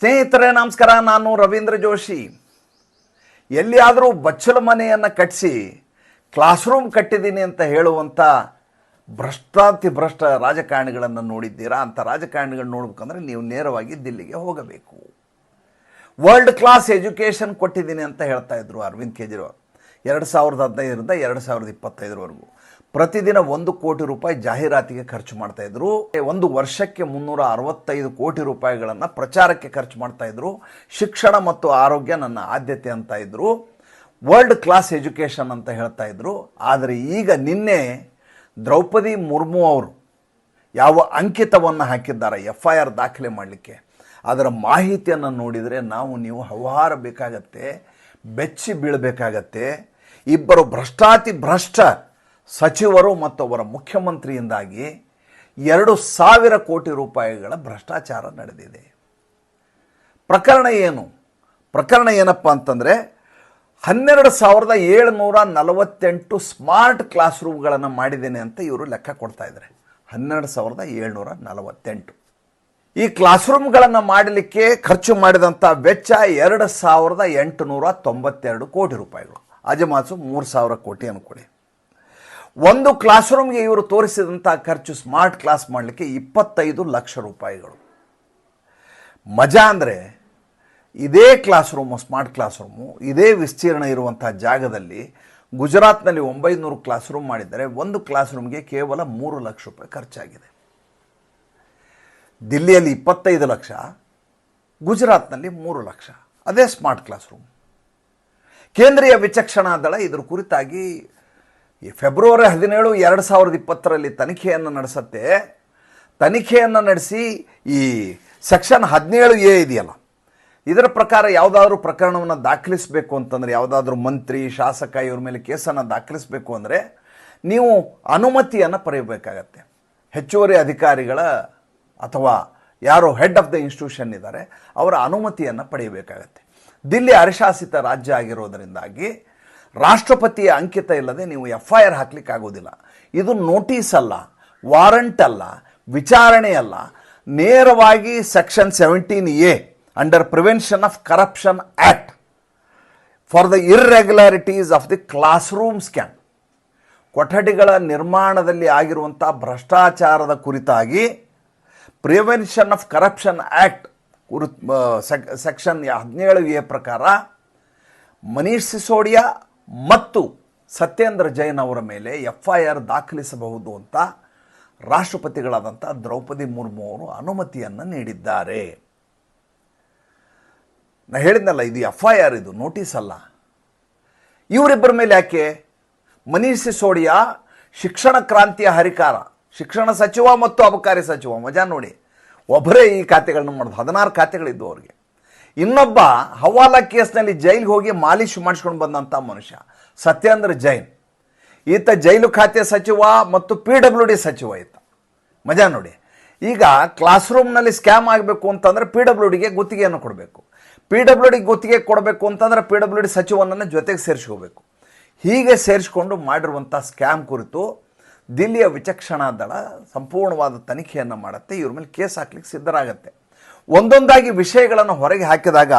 ಸ್ನೇಹಿತರೆ, ನಮಸ್ಕಾರ. ನಾನು ರವೀಂದ್ರ ಜೋಶಿ. ಎಲ್ಲಿಯಾದರೂ ಬಚ್ಚಲ ಮನೆಯನ್ನು ಕಟ್ಟಿಸಿ ಕ್ಲಾಸ್ ರೂಮ್ ಕಟ್ಟಿದ್ದೀನಿ ಅಂತ ಹೇಳುವಂಥ ಭ್ರಷ್ಟಾತಿ ಭ್ರಷ್ಟ ರಾಜಕಾರಣಿಗಳನ್ನು ನೋಡಿದ್ದೀರಾ? ಅಂಥ ರಾಜಕಾರಣಿಗಳನ್ನ ನೋಡ್ಬೇಕಂದ್ರೆ ನೀವು ನೇರವಾಗಿ ದಿಲ್ಲಿಗೆ ಹೋಗಬೇಕು. ವರ್ಲ್ಡ್ ಕ್ಲಾಸ್ ಎಜುಕೇಷನ್ ಕೊಟ್ಟಿದ್ದೀನಿ ಅಂತ ಹೇಳ್ತಾ ಇದ್ರು ಅರವಿಂದ್ ಕೇಜ್ರಿವಾಲ್. ಎರಡು ಸಾವಿರದ ಹದಿನೈದರಿಂದ ಎರಡು ಸಾವಿರದ ಇಪ್ಪತ್ತೈದರವರೆಗೂ. ಪ್ರತಿದಿನ ಒಂದು ಕೋಟಿ ರೂಪಾಯಿ ಜಾಹೀರಾತಿಗೆ ಖರ್ಚು ಮಾಡ್ತಾ ಇದ್ರು. ಒಂದು ವರ್ಷಕ್ಕೆ ಮುನ್ನೂರ ಅರವತ್ತೈದು ಕೋಟಿ ರೂಪಾಯಿಗಳನ್ನು ಪ್ರಚಾರಕ್ಕೆ ಖರ್ಚು ಮಾಡ್ತಾ ಇದ್ರು. ಶಿಕ್ಷಣ ಮತ್ತು ಆರೋಗ್ಯ ನನ್ನ ಆದ್ಯತೆ ಅಂತ ಇದ್ರು. ವರ್ಲ್ಡ್ ಕ್ಲಾಸ್ ಎಜುಕೇಷನ್ ಅಂತ ಹೇಳ್ತಾ ಇದ್ರು. ಆದರೆ ಈಗ ನಿನ್ನೆ ದ್ರೌಪದಿ ಮುರ್ಮು ಅವರು ಯಾವ ಅಂಕಿತವನ್ನು ಹಾಕಿದ್ದಾರೆ ಎಫ್ ಐ ಆರ್ ದಾಖಲೆ ಮಾಡಲಿಕ್ಕೆ. ಅದರ ಮಾಹಿತಿಯನ್ನು ನೋಡಿದರೆ ನಾವು ನೀವು ಹವಾರಬೇಕಾಗತ್ತೆ ಬೆಚ್ಚಿ ಬೀಳಬೇಕಾಗತ್ತೆ. ಇಬ್ಬರು ಭ್ರಷ್ಟಾತಿ ಭ್ರಷ್ಟ ಸಚಿವರು ಮತ್ತು ಅವರ ಮುಖ್ಯಮಂತ್ರಿಯಿಂದಾಗಿ ಎರಡು ಸಾವಿರ ಕೋಟಿ ರೂಪಾಯಿಗಳ ಭ್ರಷ್ಟಾಚಾರ ನಡೆದಿದೆ. ಪ್ರಕರಣ ಏನು? ಪ್ರಕರಣ ಏನಪ್ಪ ಅಂತಂದರೆ ಹನ್ನೆರಡು ಸಾವಿರದ ಏಳುನೂರ ನಲವತ್ತೆಂಟು ಸ್ಮಾರ್ಟ್ ಕ್ಲಾಸ್ ರೂಮ್ಗಳನ್ನು ಮಾಡಿದ್ದೇನೆ ಅಂತ ಇವರು ಲೆಕ್ಕ ಕೊಡ್ತಾ ಇದ್ದಾರೆ. ಹನ್ನೆರಡು ಸಾವಿರದ ಏಳ್ನೂರ ನಲವತ್ತೆಂಟು. ಈ ಕ್ಲಾಸ್ ರೂಮ್ಗಳನ್ನು ಮಾಡಲಿಕ್ಕೆ ಖರ್ಚು ಮಾಡಿದಂಥ ವೆಚ್ಚ ಎರಡು ಸಾವಿರದ ಎಂಟುನೂರ ತೊಂಬತ್ತೆರಡು ಕೋಟಿ ರೂಪಾಯಿಗಳು. ಅಜಮಾಸು ಮೂರು ಸಾವಿರ ಕೋಟಿ ಅನ್ಕೊಳ್ಳಿ ಒಂದು ಕ್ಲಾಸ್ ರೂಮ್ಗೆ ಇವರು ತೋರಿಸಿದಂಥ ಖರ್ಚು ಸ್ಮಾರ್ಟ್ ಕ್ಲಾಸ್ ಮಾಡಲಿಕ್ಕೆ ಇಪ್ಪತ್ತೈದು ಲಕ್ಷ ರೂಪಾಯಿಗಳು. ಮಜಾ ಅಂದರೆ ಇದೇ class room smart class room ಇದೇ ವಿಸ್ತೀರ್ಣ ಇರುವಂಥ ಜಾಗದಲ್ಲಿ ಗುಜರಾತ್ನಲ್ಲಿ ಒಂಬೈನೂರು ಕ್ಲಾಸ್ ರೂಮ್ ಮಾಡಿದರೆ ಒಂದು ಕ್ಲಾಸ್ ರೂಮ್ಗೆ ಕೇವಲ ಮೂರು ಲಕ್ಷ ರೂಪಾಯಿ ಖರ್ಚಾಗಿದೆ. ದಿಲ್ಲಿಯಲ್ಲಿ ಇಪ್ಪತ್ತೈದು ಲಕ್ಷ, ಗುಜರಾತ್ನಲ್ಲಿ ಮೂರು ಲಕ್ಷ. ಅದೇ ಸ್ಮಾರ್ಟ್ ಕ್ಲಾಸ್ ರೂಮ್ ಕೇಂದ್ರೀಯ ವಿಚಕ್ಷಣಾ ದಳ ಇದರ ಕುರಿತಾಗಿ ಈ ಫೆಬ್ರವರಿ ಹದಿನೇಳು ಎರಡು ಸಾವಿರದ ಇಪ್ಪತ್ತರಲ್ಲಿ ತನಿಖೆಯನ್ನು ನಡೆಸತ್ತೆ. ತನಿಖೆಯನ್ನು ನಡೆಸಿ ಈ ಸೆಕ್ಷನ್ ಹದಿನೇಳು ಎ ಇದೆಯಲ್ಲ, ಇದರ ಪ್ರಕಾರ ಯಾವುದಾದ್ರೂ ಪ್ರಕರಣವನ್ನು ದಾಖಲಿಸಬೇಕು ಅಂತಂದರೆ, ಯಾವುದಾದ್ರೂ ಮಂತ್ರಿ, ಶಾಸಕ ಇವ್ರ ಮೇಲೆ ಕೇಸನ್ನು ದಾಖಲಿಸಬೇಕು ಅಂದರೆ ನೀವು ಅನುಮತಿಯನ್ನು ಪಡೆಯಬೇಕಾಗತ್ತೆ. ಹೆಚ್ಚುವರಿ ಅಧಿಕಾರಿಗಳ ಅಥವಾ ಯಾರು ಹೆಡ್ ಆಫ್ ದ ಇನ್ಸ್ಟಿಟ್ಯೂಷನ್ ಇದ್ದಾರೆ, ಅವರ ಅನುಮತಿಯನ್ನು ಪಡೆಯಬೇಕಾಗತ್ತೆ. ದಿಲ್ಲಿ ಅರಿಶಾಸಿತ ರಾಜ್ಯ ಆಗಿರೋದರಿಂದಾಗಿ ರಾಷ್ಟ್ರಪತಿಯ ಅಂಕಿತ ಇಲ್ಲದೆ ನೀವು ಎಫ್ ಐ ಆರ್ ಹಾಕ್ಲಿಕ್ಕೆ ಆಗೋದಿಲ್ಲ ಇದು ನೋಟಿಸ್ ಅಲ್ಲ ವಾರಂಟ್ ಅಲ್ಲ, ವಿಚಾರಣೆ ಅಲ್ಲ. ನೇರವಾಗಿ section seventeen A under prevention of corruption act for the irregularities of the classroom scam ಕೊಠಡಿಗಳ ನಿರ್ಮಾಣದಲ್ಲಿ ಆಗಿರುವಂಥ ಭ್ರಷ್ಟಾಚಾರದ ಕುರಿತಾಗಿ ಪ್ರಿವೆನ್ಷನ್ ಆಫ್ ಕರಪ್ಷನ್ ಆ್ಯಕ್ಟ್ ಕುರಿತ ಸೆಕ್ಷನ್ ಹದಿನೇಳು ಎ ಪ್ರಕಾರ ಮನೀಷ್ ಸಿಸೋಡಿಯಾ ಮತ್ತು ಸತ್ಯೇಂದ್ರ ಜೈನ್ ಅವರ ಮೇಲೆ ಎಫ್ ಐ ಆರ್ ದಾಖಲಿಸಬಹುದು ಅಂತ ರಾಷ್ಟ್ರಪತಿಗಳಾದಂಥ ದ್ರೌಪದಿ ಮುರ್ಮು ಅವರು ಅನುಮತಿಯನ್ನು ನೀಡಿದ್ದಾರೆ. ನಾ ಹೇಳಿದ್ನಲ್ಲ, ಇದು ಎಫ್ ಐ ಆರ್ ಇದು ನೋಟಿಸ್ ಅಲ್ಲ. ಇವರಿಬ್ಬರ ಮೇಲೆ ಯಾಕೆ? ಮನೀಷ್ ಸಿಸೋಡಿಯಾ, ಶಿಕ್ಷಣ ಕ್ರಾಂತಿಯ ಹರಿಕಾರ, ಶಿಕ್ಷಣ ಸಚಿವ ಮತ್ತು ಅಬಕಾರಿ ಸಚಿವ, ಮಜಾ ನೋಡಿ. ಒಬ್ಬರೇ ಈ ಖಾತೆಗಳನ್ನ ಮಾಡೋದು ಹದಿನಾರು ಖಾತೆಗಳಿದ್ದವು ಅವ್ರಿಗೆ. ಇನ್ನೊಬ್ಬ ಹವಾಲಾ ಕೇಸ್ನಲ್ಲಿ ಜೈಲಿಗೆ ಹೋಗಿ ಮಾಲಿಶ್ ಮಾಡಿಸ್ಕೊಂಡು ಬಂದಂಥ ಮನುಷ್ಯ. ಸತ್ಯೇಂದ್ರ ಜೈನ್ ಈತ ಜೈಲು ಖಾತೆ ಸಚಿವ ಮತ್ತು ಪಿ ಡಬ್ಲ್ಯೂ ಡಿ ಸಚಿವ ಈತ. ಮಜಾ ನೋಡಿ. ಈಗ ಕ್ಲಾಸ್ ರೂಮ್ನಲ್ಲಿ ಸ್ಕ್ಯಾಮ್ ಆಗಬೇಕು ಅಂತಂದ್ರೆ ಪಿ ಡಬ್ಲ್ಯೂ ಡಿಗೆ ಗುತ್ತಿಗೆಯನ್ನು ಕೊಡಬೇಕು. ಪಿ ಡಬ್ಲ್ಯೂ ಡಿ ಗುತ್ತಿಗೆ ಕೊಡಬೇಕು ಅಂತಂದ್ರೆ ಪಿ ಡಬ್ಲ್ಯೂ ಡಿ ಸಚಿವನನ್ನು ಜೊತೆಗೆ ಸೇರಿಸ್ಕೋಬೇಕು. ಹೀಗೆ ಸೇರಿಸ್ಕೊಂಡು ಮಾಡಿರುವಂಥ ಸ್ಕ್ಯಾಮ್ ಕುರಿತು ದಿಲ್ಲಿಯ ವಿಚಕ್ಷಣಾ ದಳ ಸಂಪೂರ್ಣವಾದ ತನಿಖೆಯನ್ನು ಮಾಡುತ್ತೆ. ಇವ್ರ ಮೇಲೆ ಕೇಸ್ ಹಾಕ್ಲಿಕ್ಕೆ ಸಿದ್ಧರಾಗತ್ತೆ. ಒಂದೊಂದಾಗಿ ವಿಷಯಗಳನ್ನು ಹೊರಗೆ ಹಾಕಿದಾಗ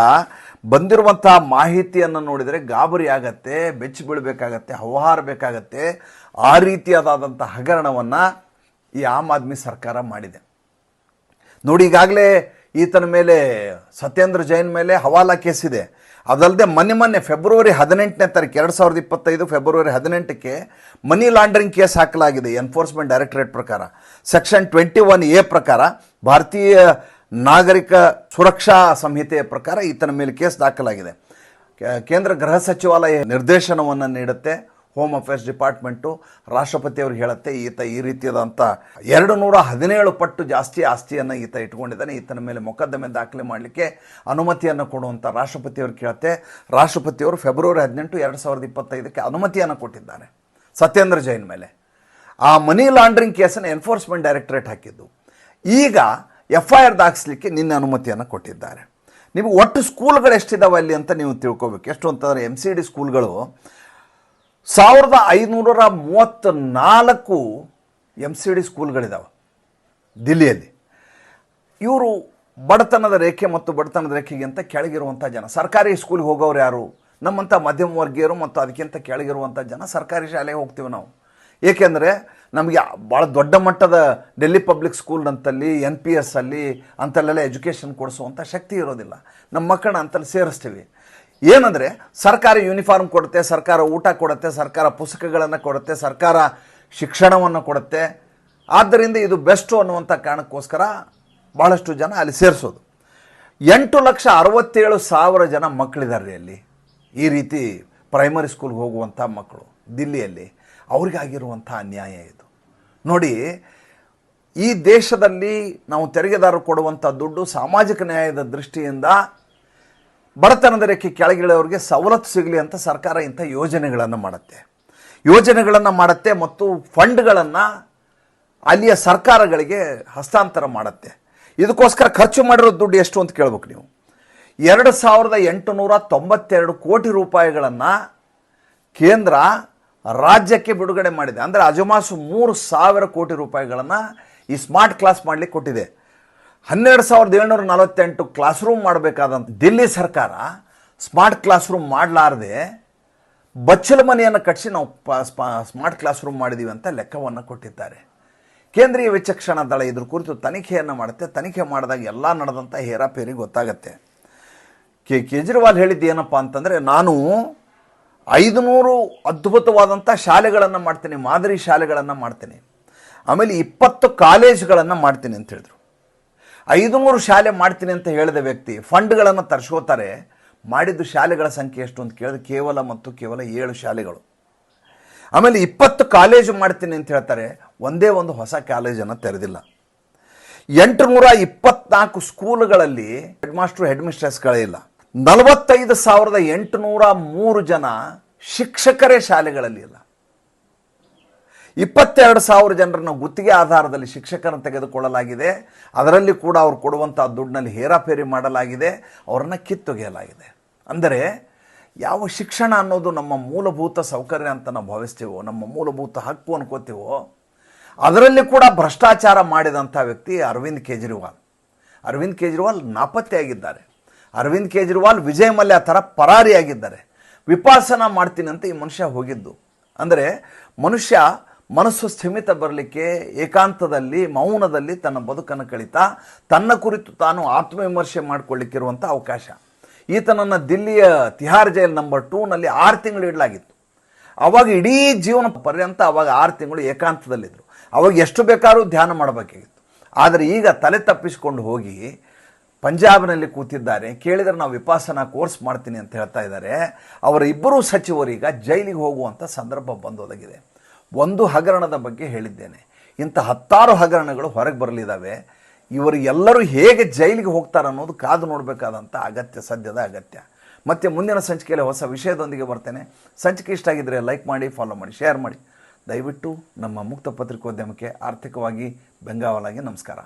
ಬಂದಿರುವಂಥ ಮಾಹಿತಿಯನ್ನು ನೋಡಿದರೆ ಗಾಬರಿ ಆಗತ್ತೆ, ಬೆಚ್ಚಿ ಬೀಳಬೇಕಾಗತ್ತೆ ಹವಾರಬೇಕಾಗತ್ತೆ ಆ ರೀತಿಯಾದಂಥ ಹಗರಣವನ್ನು ಈ ಆಮ್ ಆದ್ಮಿ ಸರ್ಕಾರ ಮಾಡಿದೆ. ನೋಡಿ, ಈಗಾಗಲೇ ಈತನ ಮೇಲೆ, ಸತ್ಯೇಂದ್ರ ಜೈನ್ ಮೇಲೆ ಹವಾಲಾ ಕೇಸ್ ಇದೆ. ಅದಲ್ಲದೆ ಮೊನ್ನೆ ಮೊನ್ನೆ ಫೆಬ್ರವರಿ ಹದಿನೆಂಟನೇ ತಾರೀಕು, ಎರಡು ಸಾವಿರದ ಇಪ್ಪತ್ತೈದು ಫೆಬ್ರವರಿ ಹದಿನೆಂಟಕ್ಕೆ ಮನಿ ಲಾಂಡ್ರಿಂಗ್ ಕೇಸ್ ಹಾಕಲಾಗಿದೆ ಎನ್ಫೋರ್ಸ್ಮೆಂಟ್ ಡೈರೆಕ್ಟರೇಟ್ ಪ್ರಕಾರ. ಸೆಕ್ಷನ್ ಟ್ವೆಂಟಿ ಒನ್ ಎ ಪ್ರಕಾರ, ಭಾರತೀಯ ನಾಗರಿಕ ಸುರಕ್ಷಾ ಸಂಹಿತೆಯ ಪ್ರಕಾರ ಈತನ ಮೇಲೆ ಕೇಸ್ ದಾಖಲಾಗಿದೆ. ಕೇಂದ್ರ ಗೃಹ ಸಚಿವಾಲಯ ನಿರ್ದೇಶನವನ್ನು ನೀಡುತ್ತೆ. ಹೋಮ್ ಅಫೇರ್ಸ್ ಡಿಪಾರ್ಟ್ಮೆಂಟು ರಾಷ್ಟ್ರಪತಿಯವರು ಹೇಳುತ್ತೆ, ಈತ ಈ ರೀತಿಯಾದಂಥ ಎರಡು ನೂರ ಹದಿನೇಳು ಪಟ್ಟು ಜಾಸ್ತಿ ಆಸ್ತಿಯನ್ನು ಈತ ಇಟ್ಕೊಂಡಿದ್ದಾನೆ. ಈತನ ಮೇಲೆ ಮೊಕದ್ದಮೆ ದಾಖಲೆ ಮಾಡಲಿಕ್ಕೆ ಅನುಮತಿಯನ್ನು ಕೊಡುವಂಥ ರಾಷ್ಟ್ರಪತಿಯವರು ಕೇಳುತ್ತೆ. ರಾಷ್ಟ್ರಪತಿಯವರು ಫೆಬ್ರವರಿ ಹದಿನೆಂಟು ಎರಡು ಸಾವಿರದ ಇಪ್ಪತ್ತೈದಕ್ಕೆ ಅನುಮತಿಯನ್ನು ಕೊಟ್ಟಿದ್ದಾರೆ. ಸತ್ಯೇಂದ್ರ ಜೈನ್ ಮೇಲೆ. ಆ ಮನಿ ಲಾಂಡ್ರಿಂಗ್ ಕೇಸನ್ನು ಎನ್ಫೋರ್ಸ್ಮೆಂಟ್ ಡೈರೆಕ್ಟರೇಟ್ ಹಾಕಿದ್ದು. ಈಗ ಎಫ್ ಐ ಆರ್ ದಾಖಲಿಕ್ಕೆ ನಿನ್ನೆ ಅನುಮತಿಯನ್ನು ಕೊಟ್ಟಿದ್ದಾರೆ. ನಿಮಗೆ ಒಟ್ಟು ಸ್ಕೂಲ್ಗಳು ಎಷ್ಟಿದ್ದಾವೆ ಅಲ್ಲಿ ಅಂತ ನೀವು ತಿಳ್ಕೊಬೇಕು. ಎಷ್ಟು ಅಂತಂದರೆ ಎಂ ಸಿ ಡಿ ಸ್ಕೂಲ್ಗಳು ಸಾವಿರದ ಐನೂರ ಮೂವತ್ತ ನಾಲ್ಕು ಎಂ ಸಿ ಡಿ ಸ್ಕೂಲ್ಗಳಿದ್ದಾವೆ ದಿಲ್ಲಿಯಲ್ಲಿ. ಇವರು ಬಡತನದ ರೇಖೆ ಮತ್ತು ಬಡತನದ ರೇಖೆಗಿಂತ ಕೆಳಗಿರುವಂಥ ಜನ. ಸರ್ಕಾರಿ ಸ್ಕೂಲ್ಗೆ ಹೋಗೋರು ಯಾರು? ನಮ್ಮಂಥ ಮಧ್ಯಮ ವರ್ಗೀಯರು ಮತ್ತು ಅದಕ್ಕಿಂತ ಕೆಳಗಿರುವಂಥ ಜನ ಸರ್ಕಾರಿ ಶಾಲೆಗೆ ಹೋಗ್ತೀವಿ ನಾವು. ಏಕೆಂದರೆ ನಮಗೆ ಭಾಳ ದೊಡ್ಡ ಮಟ್ಟದ ಡೆಲ್ಲಿ ಪಬ್ಲಿಕ್ ಸ್ಕೂಲ್ ಅಂತಲ್ಲಿ ಎನ್ ಪಿ ಎಸ್ ಅಲ್ಲಿ ಅಂತಲ್ಲೆಲ್ಲ ಎಜುಕೇಷನ್ ಕೊಡಿಸುವಂಥ ಶಕ್ತಿ ಇರೋದಿಲ್ಲ. ನಮ್ಮ ಮಕ್ಕಳನ್ನ ಅಂತಲ್ಲಿ ಸೇರಿಸ್ತೀವಿ. ಏನಂದರೆ, ಸರ್ಕಾರ ಯೂನಿಫಾರ್ಮ್ ಕೊಡುತ್ತೆ, ಸರ್ಕಾರ ಊಟ ಕೊಡುತ್ತೆ, ಸರ್ಕಾರ ಪುಸ್ತಕಗಳನ್ನು ಕೊಡುತ್ತೆ, ಸರ್ಕಾರ ಶಿಕ್ಷಣವನ್ನು ಕೊಡುತ್ತೆ. ಆದ್ದರಿಂದ ಇದು ಬೆಸ್ಟು ಅನ್ನುವಂಥ ಕಾರಣಕ್ಕೋಸ್ಕರ ಭಾಳಷ್ಟು ಜನ ಅಲ್ಲಿ ಸೇರಿಸೋದು. ಎಂಟು ಲಕ್ಷ ಅರವತ್ತೇಳು ಸಾವಿರ ಜನ ಮಕ್ಕಳಿದ್ದಾರೆ ಅಲ್ಲಿ. ಈ ರೀತಿ ಪ್ರೈಮರಿ ಸ್ಕೂಲ್ಗೆ ಹೋಗುವಂಥ ಮಕ್ಕಳು. ದಿಲ್ಲಿಯಲ್ಲಿ ಅವ್ರಿಗಾಗಿರುವಂಥ ಅನ್ಯಾಯ ಇದು. ನೋಡಿ, ಈ ದೇಶದಲ್ಲಿ ನಾವು ತೆರಿಗೆದಾರರು ಕೊಡುವಂಥ ದುಡ್ಡು ಸಾಮಾಜಿಕ ನ್ಯಾಯದ ದೃಷ್ಟಿಯಿಂದ ಬಡತನದ ರೇಖೆ ಕೆಳಗಿಳಿಯೋರಿಗೆ ಸವಲತ್ತು ಸಿಗಲಿ ಅಂತ ಸರ್ಕಾರ ಇಂಥ ಯೋಜನೆಗಳನ್ನು ಮಾಡುತ್ತೆ. ಯೋಜನೆಗಳನ್ನು ಮಾಡುತ್ತೆ ಮತ್ತು ಫಂಡ್ಗಳನ್ನು ಅಲ್ಲಿಯ ಸರ್ಕಾರಗಳಿಗೆ ಹಸ್ತಾಂತರ ಮಾಡುತ್ತೆ. ಇದಕ್ಕೋಸ್ಕರ ಖರ್ಚು ಮಾಡಿರೋ ದುಡ್ಡು ಎಷ್ಟು ಅಂತ ಕೇಳ್ಬೇಕು ನೀವು. ಎರಡು ಸಾವಿರದ ಎಂಟುನೂರ ತೊಂಬತ್ತೆರಡು ಕೋಟಿ ರೂಪಾಯಿಗಳನ್ನು ಕೇಂದ್ರ ರಾಜ್ಯಕ್ಕೆ ಬಿಡುಗಡೆ ಮಾಡಿದೆ. ಅಂದರೆ ಅಜಮಾಸು ಮೂರು ಸಾವಿರ ಕೋಟಿ ರೂಪಾಯಿಗಳನ್ನು ಈ ಸ್ಮಾರ್ಟ್ ಕ್ಲಾಸ್ ಮಾಡಲಿಕ್ಕೆ ಕೊಟ್ಟಿದೆ. ಹನ್ನೆರಡು ಸಾವಿರದ ಏಳ್ನೂರ ನಲವತ್ತೆಂಟು ಕ್ಲಾಸ್ ರೂಮ್ ಮಾಡಬೇಕಾದಂಥ ದಿಲ್ಲಿ ಸರ್ಕಾರ ಸ್ಮಾರ್ಟ್ ಕ್ಲಾಸ್ ರೂಮ್ ಮಾಡಲಾರದೆ ಬಚ್ಚಲ ಮನೆಯನ್ನು ಕಟ್ಟಿಸಿ ನಾವು ಸ್ಮಾರ್ಟ್ ಕ್ಲಾಸ್ ರೂಮ್ ಮಾಡಿದ್ದೀವಿ ಅಂತ ಲೆಕ್ಕವನ್ನು ಕೊಟ್ಟಿದ್ದಾರೆ. ಕೇಂದ್ರೀಯ ವಿಚಕ್ಷಣ ದಳ ಇದ್ರ ಕುರಿತು ತನಿಖೆಯನ್ನು ಮಾಡುತ್ತೆ. ತನಿಖೆ ಮಾಡಿದಾಗ ಎಲ್ಲ ನಡೆದಂಥ ಹೇರಾಪೇರಿ ಗೊತ್ತಾಗತ್ತೆ. ಕೆ, ಕೇಜ್ರಿವಾಲ್ ಹೇಳಿದ್ದು ಏನಪ್ಪ ಅಂತಂದರೆ ನಾನು ಐದುನೂರು ಅದ್ಭುತವಾದಂಥ ಶಾಲೆಗಳನ್ನು ಮಾಡ್ತೀನಿ, ಮಾದರಿ ಶಾಲೆಗಳನ್ನು ಮಾಡ್ತೀನಿ. ಆಮೇಲೆ ಇಪ್ಪತ್ತು ಕಾಲೇಜುಗಳನ್ನು ಮಾಡ್ತೀನಿ ಅಂತ ಹೇಳಿದ್ರು. ಐದುನೂರು ಶಾಲೆ ಮಾಡ್ತೀನಿ ಅಂತ ಹೇಳಿದ ವ್ಯಕ್ತಿ ಫಂಡ್ಗಳನ್ನು ತರಿಸ್ಕೋತಾರೆ. ಮಾಡಿದ್ದು ಶಾಲೆಗಳ ಸಂಖ್ಯೆ ಎಷ್ಟು ಅಂತ ಕೇಳಿದ್ರೆ ಕೇವಲ ಮತ್ತು ಕೇವಲ ಏಳು ಶಾಲೆಗಳು. ಆಮೇಲೆ ಇಪ್ಪತ್ತು ಕಾಲೇಜು ಮಾಡ್ತೀನಿ ಅಂತ ಹೇಳ್ತಾರೆ, ಒಂದೇ ಒಂದು ಹೊಸ ಕಾಲೇಜನ್ನು ತೆರೆದಿಲ್ಲ. ಎಂಟುನೂರ ಇಪ್ಪತ್ನಾಲ್ಕು ಸ್ಕೂಲ್ಗಳಲ್ಲಿ ಹೆಡ್ ಮಾಸ್ಟ್ರು, ಹೆಡ್ ಮಿಸ್ಟ್ರೆಸ್ಗಳೇ ಇಲ್ಲ. ನಲವತ್ತೈದು ಸಾವಿರದ ಎಂಟುನೂರ ಮೂರು ಜನ ಶಿಕ್ಷಕರೇ ಶಾಲೆಗಳಲ್ಲಿ ಇಲ್ಲ ಇಪ್ಪತ್ತೆರಡು ಸಾವಿರ ಜನರನ್ನು ಗುತ್ತಿಗೆ ಆಧಾರದಲ್ಲಿ ಶಿಕ್ಷಕರನ್ನು ತೆಗೆದುಕೊಳ್ಳಲಾಗಿದೆ. ಅದರಲ್ಲಿ ಕೂಡ ಅವರು ಕೊಡುವಂಥ ದುಡ್ಡಿನಲ್ಲಿ ಹೇರಾಫೇರಿ ಮಾಡಲಾಗಿದೆ. ಅವರನ್ನು ಕಿತ್ತೊಗೆಯಲಾಗಿದೆ. ಅಂದರೆ ಯಾವ ಶಿಕ್ಷಣ ಅನ್ನೋದು ನಮ್ಮ ಮೂಲಭೂತ ಸೌಕರ್ಯ ಅಂತ ನಾವು ಭಾವಿಸ್ತೀವೋ, ನಮ್ಮ ಮೂಲಭೂತ ಹಕ್ಕು ಅನ್ಕೋತೀವೋ, ಅದರಲ್ಲಿ ಕೂಡ ಭ್ರಷ್ಟಾಚಾರ ಮಾಡಿದಂಥ ವ್ಯಕ್ತಿ ಅರವಿಂದ್ ಕೇಜ್ರಿವಾಲ್. ಅರವಿಂದ್ ಕೇಜ್ರಿವಾಲ್ ನಾಪತ್ತೆಯಾಗಿದ್ದಾರೆ. ಅರವಿಂದ್ ಕೇಜ್ರಿವಾಲ್, ವಿಜಯ್ ಮಲ್ಯ ಥರ ಪರಾರಿಯಾಗಿದ್ದಾರೆ. ವಿಪಾಸನ ಮಾಡ್ತೀನಿ ಅಂತ ಈ ಮನುಷ್ಯ ಹೋಗಿದ್ದು. ಅಂದರೆ ಮನುಷ್ಯ ಮನಸ್ಸು ಸ್ಥಿಮಿತ ಬರಲಿಕ್ಕೆ ಏಕಾಂತದಲ್ಲಿ, ಮೌನದಲ್ಲಿ ತನ್ನ ಬದುಕನ್ನು ಕಳೀತಾ, ತನ್ನ ಕುರಿತು ತಾನು ಆತ್ಮವಿಮರ್ಶೆ ಮಾಡಿಕೊಳ್ಳಿಕ್ಕಿರುವಂಥ ಅವಕಾಶ. ಈತನನ್ನು ದಿಲ್ಲಿಯ ತಿಹಾರ್ ಜೈಲ್ ನಂಬರ್ ಟೂನಲ್ಲಿ ಆರು ತಿಂಗಳು ಇಡಲಾಗಿತ್ತು. ಅವಾಗ ಇಡೀ ಜೀವನ ಪರ್ಯಂತ ಅವಾಗ ಆರು ತಿಂಗಳು ಏಕಾಂತದಲ್ಲಿದ್ದರು ಅವಾಗ ಎಷ್ಟು ಬೇಕಾದ್ರೂ ಧ್ಯಾನ ಮಾಡಬೇಕಾಗಿತ್ತು. ಆದರೆ ಈಗ ತಲೆ ತಪ್ಪಿಸಿಕೊಂಡು ಹೋಗಿ ಪಂಜಾಬ್ನಲ್ಲಿ ಕೂತಿದ್ದಾರೆ. ಕೇಳಿದರೆ ನಾವು ವಿಪಾಸನ ಕೋರ್ಸ್ ಮಾಡ್ತೀನಿ ಅಂತ ಹೇಳ್ತಾ ಇದ್ದಾರೆ. ಅವರ ಇಬ್ಬರೂ ಸಚಿವರೀಗ ಜೈಲಿಗೆ ಹೋಗುವಂಥ ಸಂದರ್ಭ ಬಂದೊದಗಿದೆ. ಒಂದು ಹಗರಣದ ಬಗ್ಗೆ ಹೇಳಿದ್ದೇನೆ. ಇಂಥ ಹತ್ತಾರು ಹಗರಣಗಳು ಹೊರಗೆ ಬರಲಿದ್ದಾವೆ ಇವರು ಎಲ್ಲರೂ ಹೇಗೆ ಜೈಲಿಗೆ ಹೋಗ್ತಾರೆ ಅನ್ನೋದು ಕಾದು ನೋಡಬೇಕಾದಂಥ ಅಗತ್ಯ, ಸದ್ಯದ ಅಗತ್ಯ. ಮತ್ತು ಮುಂದಿನ ಸಂಚಿಕೆಯಲ್ಲಿ ಹೊಸ ವಿಷಯದೊಂದಿಗೆ ಬರ್ತೇನೆ. ಸಂಚಿಕೆ ಇಷ್ಟ ಆಗಿದ್ದರೆ ಲೈಕ್ ಮಾಡಿ, ಫಾಲೋ ಮಾಡಿ, ಶೇರ್ ಮಾಡಿ. ದಯವಿಟ್ಟು ನಮ್ಮ ಮುಕ್ತ ಪತ್ರಿಕೋದ್ಯಮಕ್ಕೆ ಆರ್ಥಿಕವಾಗಿ ಬೆಂಗಾವಲಾಗಿ ನಮಸ್ಕಾರ.